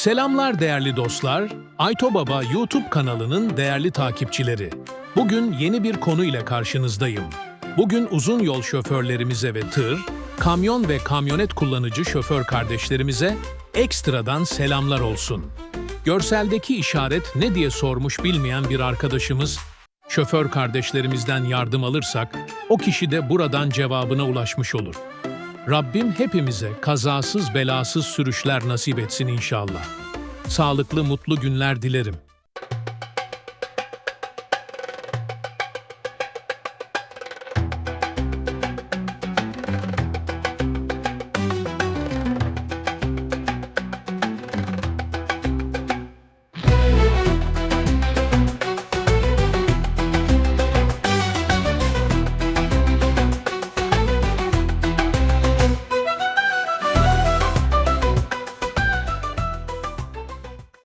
Selamlar değerli dostlar. Ayto Baba YouTube kanalının değerli takipçileri. Bugün yeni bir konu ile karşınızdayım. Bugün uzun yol şoförlerimize ve tır, kamyon ve kamyonet kullanıcı şoför kardeşlerimize ekstradan selamlar olsun. Görseldeki işaret ne diye sormuş bilmeyen bir arkadaşımız, şoför kardeşlerimizden yardım alırsak o kişi de buradan cevabına ulaşmış olur. Rabbim hepimize kazasız belasız sürüşler nasip etsin inşallah. Sağlıklı mutlu günler dilerim.